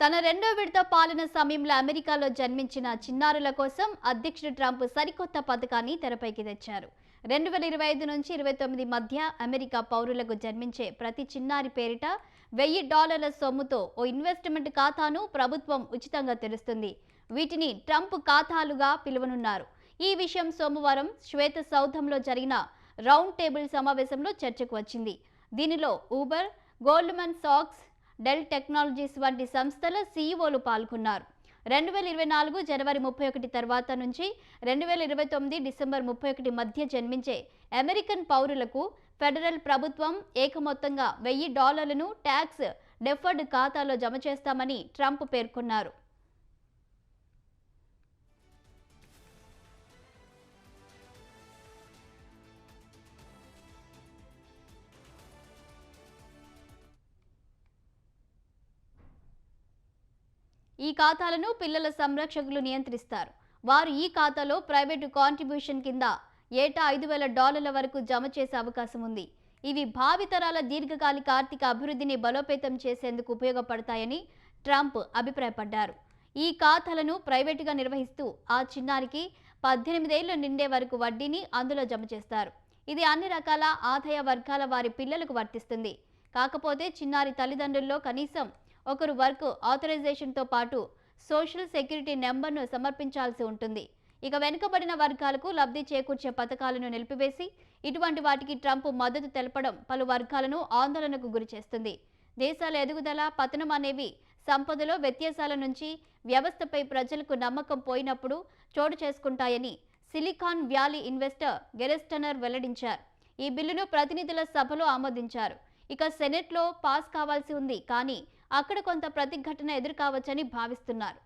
తన రెండో విడత పాలన సమయంలో అమెరికాలో జన్మించిన చిన్నారుల కోసం అధ్యక్షుడు ట్రంప్ సరికొత్త పథకాన్ని తెరపైకి తెచ్చారు. రెండు వేల ఇరవై ఐదు నుంచి ఇరవై తొమ్మిది మధ్య అమెరికా పౌరులకు జన్మించే ప్రతి చిన్నారి పేరిట వెయ్యి డాలర్ల సొమ్ముతో ఓ ఇన్వెస్ట్మెంట్ ఖాతాను ప్రభుత్వం ఉచితంగా తెరుస్తుంది. వీటిని ట్రంప్ ఖాతాలుగా పిలువనున్నారు. ఈ విషయం సోమవారం శ్వేత సౌధంలో జరిగిన రౌండ్ టేబుల్ సమావేశంలో చర్చకు వచ్చింది. దీనిలో ఊబర్ గోల్డ్మన్ సాక్స్ డెల్ టెక్నాలజీస్ వంటి సంస్థల సీఈఓలు పాల్గొన్నారు. రెండు వేల ఇరవై నాలుగు జనవరి ముప్పై ఒకటి తర్వాత నుంచి రెండు వేల ఇరవై తొమ్మిది డిసెంబర్ ముప్పై ఒకటి మధ్య జన్మించే అమెరికన్ పౌరులకు ఫెడరల్ ప్రభుత్వం ఏకమొత్తంగా వెయ్యి డాలర్లను ట్యాక్స్ డెఫర్డ్ ఖాతాలో జమ చేస్తామని ట్రంప్ పేర్కొన్నారు. ఈ ఖాతాలను పిల్లల సంరక్షకులు నియంత్రిస్తారు. వారు ఈ ఖాతాలో ప్రైవేటు కాంట్రిబ్యూషన్ కింద ఏటా ఐదు వేల డాలర్ల వరకు జమ చేసే అవకాశం ఉంది. ఇవి భావితరాల దీర్ఘకాలిక ఆర్థిక అభివృద్ధిని బలోపేతం చేసేందుకు ఉపయోగపడతాయని ట్రంప్ అభిప్రాయపడ్డారు. ఈ ఖాతాలను ప్రైవేటుగా నిర్వహిస్తూ ఆ చిన్నారికి పద్దెనిమిదేళ్ళు నిండే వరకు వడ్డీని అందులో జమ చేస్తారు. ఇది అన్ని రకాల ఆదాయ వర్గాల వారి పిల్లలకు వర్తిస్తుంది. కాకపోతే చిన్నారి తల్లిదండ్రుల్లో కనీసం ఒకరు వర్క్ ఆథరైజేషన్తో పాటు సోషల్ సెక్యూరిటీ నెంబర్ను సమర్పించాల్సి ఉంటుంది. ఇక వెనుకబడిన వర్గాలకు లబ్ధి చేకూర్చే పథకాలను నిలిపివేసి ఇటువంటి వాటికి ట్రంప్ మద్దతు తెలపడం పలు వర్గాలను ఆందోళనకు గురిచేస్తుంది దేశాల ఎదుగుదల పతనం అనేవి సంపదలో వ్యత్యాసాల నుంచి వ్యవస్థపై ప్రజలకు నమ్మకం పోయినప్పుడు చోటు చేసుకుంటాయని సిలికాన్ వ్యాలీ ఇన్వెస్టర్ గెరెస్టనర్ వెల్లడించారు. ఈ బిల్లును ప్రతినిధుల సభలో ఆమోదించారు. ఇక సెనెట్లో పాస్ కావాల్సి ఉంది కానీ అక్కడ కొంత ప్రతిఘటన ఎదురు కావచ్చని భావిస్తున్నారు.